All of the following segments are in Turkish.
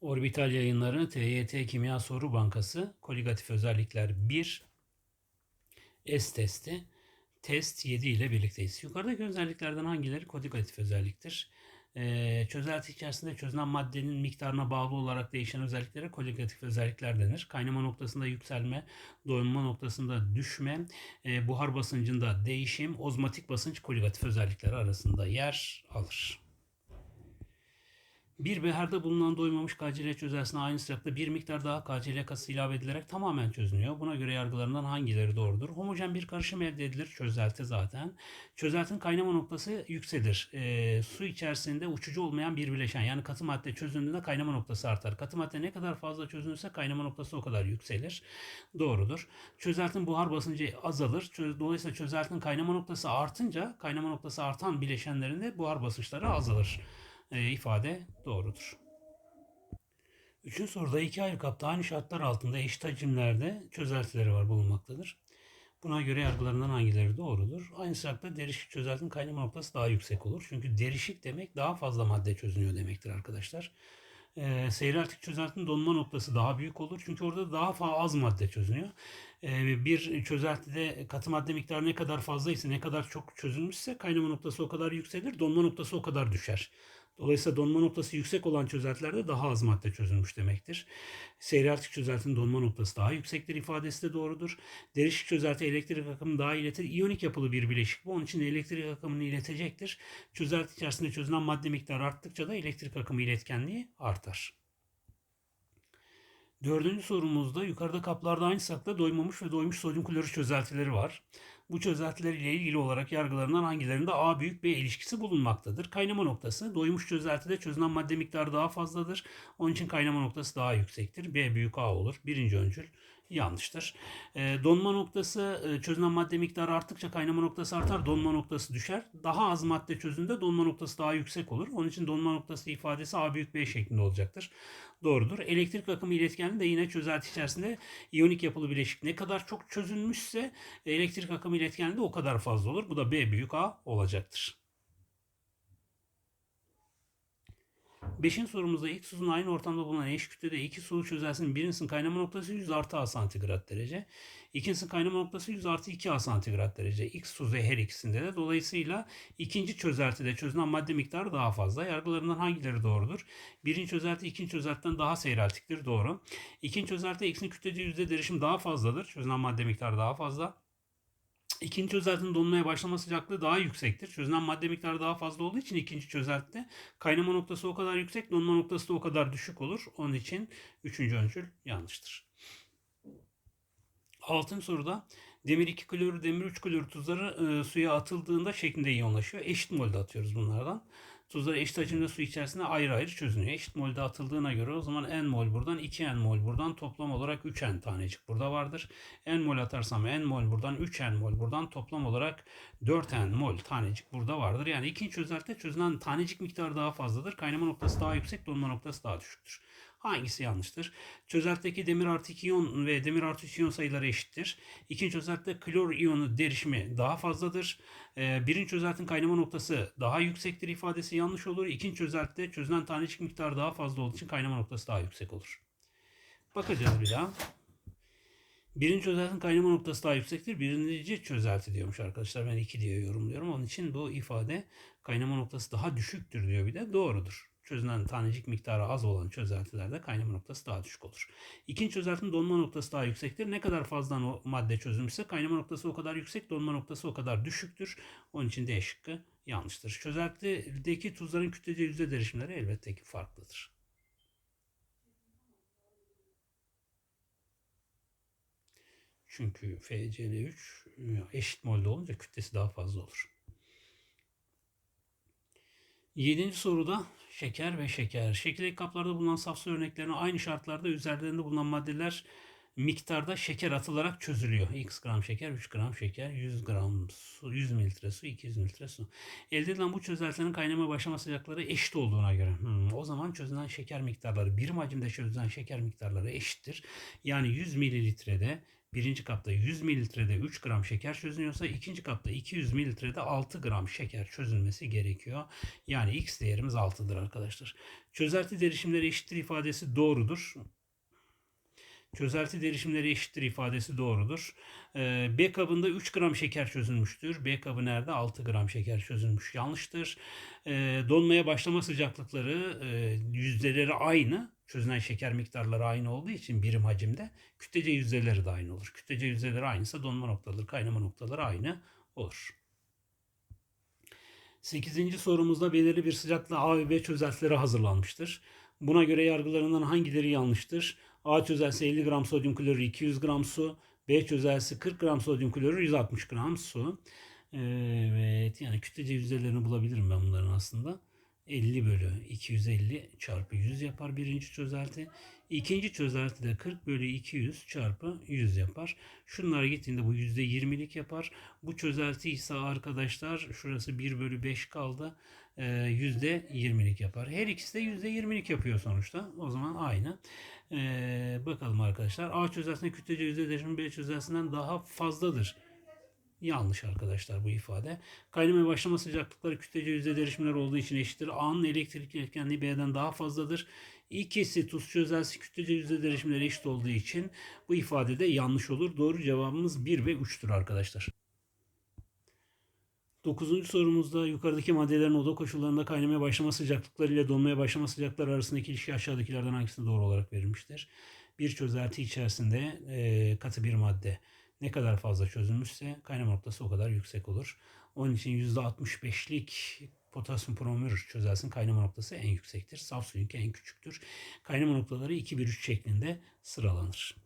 Orbital yayınları TYT Kimya Soru Bankası Koligatif Özellikler 1 S testi test 7 ile birlikteyiz. Yukarıdaki özelliklerden hangileri koligatif özelliktir? Ee, çözelti içerisinde çözünen maddenin miktarına bağlı olarak değişen özelliklere koligatif özellikler denir. Kaynama noktasında yükselme, doyma noktasında düşme, e, buhar basıncında değişim, ozmotik basınç koligatif özellikler arasında yer alır. Bir beharda bulunan doymamış KCl çözeltisine aynı sıcakta bir miktar daha KCl kası ilave edilerek tamamen çözünüyor. Buna göre yargılarından hangileri doğrudur? Homojen bir karışım elde edilir. Çözelti zaten. Çözeltinin kaynama noktası yükselir. E, su içerisinde uçucu olmayan bir bileşen. Yani katı madde çözündüğünde kaynama noktası artar. Katı madde ne kadar fazla çözünürse kaynama noktası o kadar yükselir. Doğrudur. Çözeltinin buhar basıncı azalır. Dolayısıyla çözeltinin kaynama noktası artınca kaynama noktası artan bileşenlerinde buhar basınçları azalır e, ifade doğrudur. Üçüncü soruda iki ayrı kapta aynı şartlar altında eşit hacimlerde çözeltileri var bulunmaktadır. Buna göre yargılarından hangileri doğrudur? Aynı sıcakta derişik çözeltinin kaynama noktası daha yüksek olur. Çünkü derişik demek daha fazla madde çözünüyor demektir arkadaşlar. E, seyreltik çözeltinin donma noktası daha büyük olur. Çünkü orada daha az madde çözünüyor. E, bir çözeltide katı madde miktarı ne kadar fazlaysa, ne kadar çok çözülmüşse kaynama noktası o kadar yükselir, donma noktası o kadar düşer. Dolayısıyla donma noktası yüksek olan çözeltilerde daha az madde çözülmüş demektir. Seyreltik çözeltinin donma noktası daha yüksektir ifadesi de doğrudur. Derişik çözelti elektrik akımını daha iletir. İyonik yapılı bir bileşik bu. Onun için elektrik akımını iletecektir. Çözelti içerisinde çözünen madde miktarı arttıkça da elektrik akımı iletkenliği artar. Dördüncü sorumuzda yukarıda kaplarda aynı sakla doymamış ve doymuş sodyum klorür çözeltileri var. Bu çözeltiler ile ilgili olarak yargılarından hangilerinde A büyük B ilişkisi bulunmaktadır. Kaynama noktası doymuş çözeltide çözünen madde miktarı daha fazladır. Onun için kaynama noktası daha yüksektir. B büyük A olur. Birinci öncül yanlıştır. E, donma noktası e, çözünen madde miktarı arttıkça kaynama noktası artar, donma noktası düşer. Daha az madde çözünde donma noktası daha yüksek olur. Onun için donma noktası ifadesi A büyük B şeklinde olacaktır. Doğrudur. Elektrik akımı iletkenliği de yine çözelti içerisinde iyonik yapılı bileşik ne kadar çok çözünmüşse elektrik akımı iletkenliği de o kadar fazla olur. Bu da B büyük A olacaktır. Beşinci sorumuzda ilk suyun aynı ortamda bulunan eş kütlede iki su çözeltisinin birincisinin kaynama noktası 100 artı A santigrat derece. İkincisinin kaynama noktası 100 artı 2 A santigrat derece. X su ve her ikisinde de. Dolayısıyla ikinci çözeltide çözünen madde miktarı daha fazla. Yargılarından hangileri doğrudur? Birinci çözelti ikinci çözeltiden daha seyreltiktir. Doğru. İkinci çözelti X'in kütlece yüzde derişim daha fazladır. Çözünen madde miktarı daha fazla. İkinci çözeltinin donmaya başlama sıcaklığı daha yüksektir. Çözünen madde miktarı daha fazla olduğu için ikinci çözeltide kaynama noktası o kadar yüksek, donma noktası da o kadar düşük olur. Onun için üçüncü öncül yanlıştır. Altıncı soruda demir 2 klorür, demir 3 klorür tuzları e, suya atıldığında şeklinde iyonlaşıyor. Eşit molde atıyoruz bunlardan. Tuzlar eşit hacimde su içerisinde ayrı ayrı çözünüyor. Eşit molde atıldığına göre o zaman n mol buradan 2 n mol buradan toplam olarak 3 n tanecik burada vardır. n mol atarsam n mol buradan 3 n mol buradan toplam olarak 4 n mol tanecik burada vardır. Yani ikinci çözeltide çözünen tanecik miktarı daha fazladır. Kaynama noktası daha yüksek, donma noktası daha düşüktür. Hangisi yanlıştır? Çözeltteki demir artı 2 iyon ve demir artı 3 iyon sayıları eşittir. İkinci çözeltte klor iyonu derişimi daha fazladır. Ee, birinci çözeltin kaynama noktası daha yüksektir ifadesi yanlış olur. İkinci çözeltte çözünen tanecik miktarı daha fazla olduğu için kaynama noktası daha yüksek olur. Bakacağız bir daha. Birinci çözeltinin kaynama noktası daha yüksektir. Birinci çözelti diyormuş arkadaşlar. Ben 2 diye yorumluyorum. Onun için bu ifade kaynama noktası daha düşüktür diyor bir de. Doğrudur. Çözünen tanecik miktarı az olan çözeltilerde kaynama noktası daha düşük olur. İkinci çözeltinin donma noktası daha yüksektir. Ne kadar fazla o madde çözülmüşse kaynama noktası o kadar yüksek, donma noktası o kadar düşüktür. Onun için D şıkkı yanlıştır. Çözeltideki tuzların kütlece yüzde derişimleri elbette ki farklıdır. Çünkü FCl3 eşit molde olunca kütlesi daha fazla olur. Yedinci soruda şeker ve şeker. Şekildeki kaplarda bulunan saf su örneklerine aynı şartlarda üzerlerinde bulunan maddeler miktarda şeker atılarak çözülüyor. X gram şeker, 3 gram şeker, 100 gram su, 100 mililitre su, 200 mililitre su. Elde edilen bu çözeltilerin kaynama başlama sıcaklıkları eşit olduğuna göre. Hmm, o zaman çözülen şeker miktarları, birim hacimde çözülen şeker miktarları eşittir. Yani 100 mililitrede birinci kapta 100 mililitrede 3 gram şeker çözünüyorsa ikinci kapta 200 mililitrede 6 gram şeker çözülmesi gerekiyor. Yani x değerimiz 6'dır arkadaşlar. Çözelti derişimleri eşittir ifadesi doğrudur. Çözelti derişimleri eşittir ifadesi doğrudur. Ee, B kabında 3 gram şeker çözülmüştür. B kabı nerede? 6 gram şeker çözülmüş. Yanlıştır. Ee, donmaya başlama sıcaklıkları e, yüzdeleri aynı. Çözülen şeker miktarları aynı olduğu için birim hacimde kütlece yüzdeleri de aynı olur. Kütlece yüzdeleri aynıysa donma noktaları, kaynama noktaları aynı olur. 8. sorumuzda belirli bir sıcaklığa A ve B çözeltileri hazırlanmıştır. Buna göre yargılarından hangileri yanlıştır? A çözeltisi 50 gram sodyum klorür 200 gram su. B çözeltisi 40 gram sodyum klorür 160 gram su. Evet yani kütlece yüzdelerini bulabilirim ben bunların aslında. 50 bölü 250 çarpı 100 yapar birinci çözelti. İkinci çözelti de 40 bölü 200 çarpı 100 yapar. Şunlar gittiğinde bu %20'lik yapar. Bu çözelti ise arkadaşlar şurası 1 bölü 5 kaldı. Ee, %20'lik yapar. Her ikisi de %20'lik yapıyor sonuçta. O zaman aynı. Ee, bakalım arkadaşlar. A çözeltisinde kütlece yüzde değişimi B çözeltisinden daha fazladır. Yanlış arkadaşlar bu ifade. Kaynamaya başlama sıcaklıkları kütlece yüzde derişimler olduğu için eşittir. A'nın elektrik iletkenliği B'den daha fazladır. İkisi tuz çözelsi kütlece yüzde derişimleri eşit olduğu için bu ifade de yanlış olur. Doğru cevabımız 1 ve 3'tür arkadaşlar. Dokuzuncu sorumuzda yukarıdaki maddelerin oda koşullarında kaynamaya başlama sıcaklıkları ile donmaya başlama sıcaklıkları arasındaki ilişki aşağıdakilerden hangisinde doğru olarak verilmiştir? Bir çözelti içerisinde e, katı bir madde ne kadar fazla çözülmüşse kaynama noktası o kadar yüksek olur. Onun için %65'lik potasyum bromür çözelsin kaynama noktası en yüksektir. Saf suyunki en küçüktür. Kaynama noktaları 2-1-3 şeklinde sıralanır.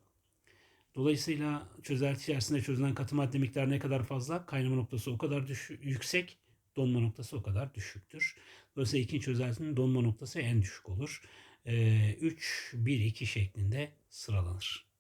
Dolayısıyla çözelti içerisinde çözülen katı madde miktarı ne kadar fazla, kaynama noktası o kadar düşük, yüksek, donma noktası o kadar düşüktür. Dolayısıyla ikinci çözeltinin donma noktası en düşük olur. Ee, 3, 1, 2 şeklinde sıralanır.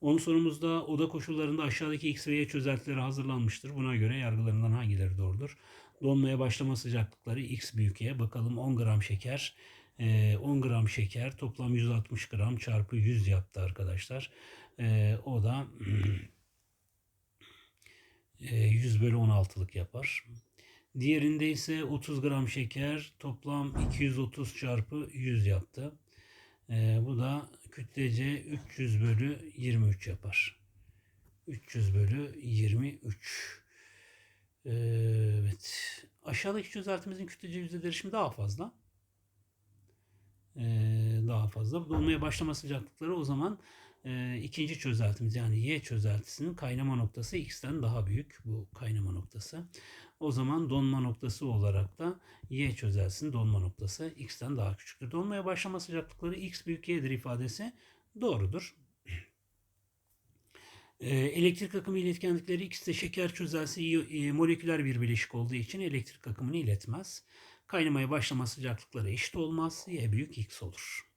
Onun sorumuzda oda koşullarında aşağıdaki X ve Y çözeltileri hazırlanmıştır. Buna göre yargılarından hangileri doğrudur? Donmaya başlama sıcaklıkları X büyük Y. Bakalım 10 gram şeker. 10 ee, gram şeker toplam 160 gram çarpı 100 yaptı arkadaşlar. Ee, o da 100 e, bölü 16'lık yapar. Diğerinde ise 30 gram şeker toplam 230 çarpı 100 yaptı. Bu da kütlece 300 bölü 23 yapar. 300 bölü 23. Evet. Aşağıdaki çözeltimizin kütlece yüzde derişimi daha fazla. Ee, daha fazla. Dolmaya başlama sıcaklıkları o zaman e, ikinci çözeltimiz yani Y çözeltisinin kaynama noktası X'ten daha büyük bu kaynama noktası. O zaman donma noktası olarak da Y çözeltisinin donma noktası X'ten daha küçüktür. Donmaya başlama sıcaklıkları X büyük Y'dir ifadesi doğrudur. Ee, elektrik akımı iletkenlikleri X'te şeker çözelsi e, moleküler bir bileşik olduğu için elektrik akımını iletmez. Kaynamaya başlama sıcaklıkları eşit olmaz. Y büyük X olur.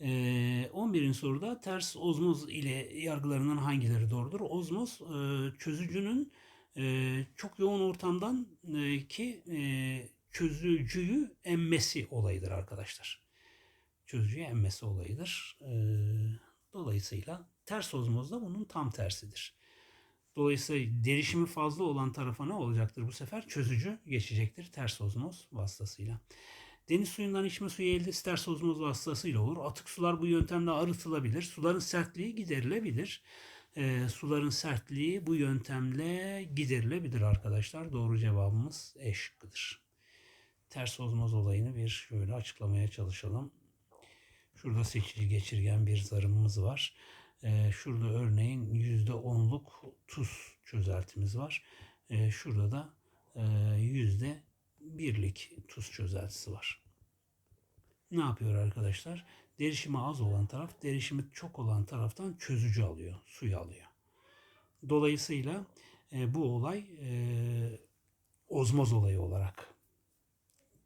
Ee, 11. soruda ters ozmoz ile yargılarından hangileri doğrudur? Ozmoz e, çözücünün e, çok yoğun ortamdan e, ki e, çözücüyü emmesi olayıdır arkadaşlar. Çözücüyü emmesi olayıdır. E, dolayısıyla ters ozmoz da bunun tam tersidir. Dolayısıyla derişimi fazla olan tarafa ne olacaktır bu sefer? Çözücü geçecektir ters ozmoz vasıtasıyla. Deniz suyundan içme suyu elde ters ozmoz vasıtasıyla olur. Atık sular bu yöntemle arıtılabilir. Suların sertliği giderilebilir. E, suların sertliği bu yöntemle giderilebilir arkadaşlar. Doğru cevabımız E şıkkıdır. Ters ozmoz olayını bir şöyle açıklamaya çalışalım. Şurada seçici geçirgen bir zarımız var. E, şurada örneğin %10'luk tuz çözeltimiz var. E, şurada da e, yüzde birlik tuz çözeltisi var. Ne yapıyor arkadaşlar? Derişimi az olan taraf, derişimi çok olan taraftan çözücü alıyor, suyu alıyor. Dolayısıyla e, bu olay e, ozmoz olayı olarak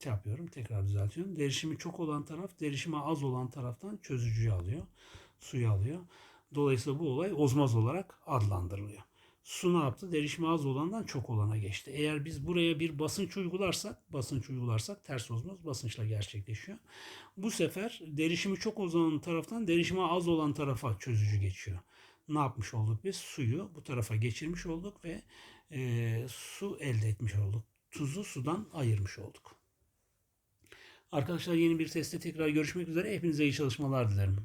şey yapıyorum. Tekrar düzeltiyorum. Derişimi çok olan taraf derişimi az olan taraftan çözücüyü alıyor. Suyu alıyor. Dolayısıyla bu olay ozmoz olarak adlandırılıyor. Su ne yaptı? Derişimi az olandan çok olana geçti. Eğer biz buraya bir basınç uygularsak, basınç uygularsak ters ozmoz basınçla gerçekleşiyor. Bu sefer derişimi çok olan taraftan derişimi az olan tarafa çözücü geçiyor. Ne yapmış olduk biz? Suyu bu tarafa geçirmiş olduk ve e, su elde etmiş olduk. Tuzu sudan ayırmış olduk. Arkadaşlar yeni bir testte tekrar görüşmek üzere. Hepinize iyi çalışmalar dilerim.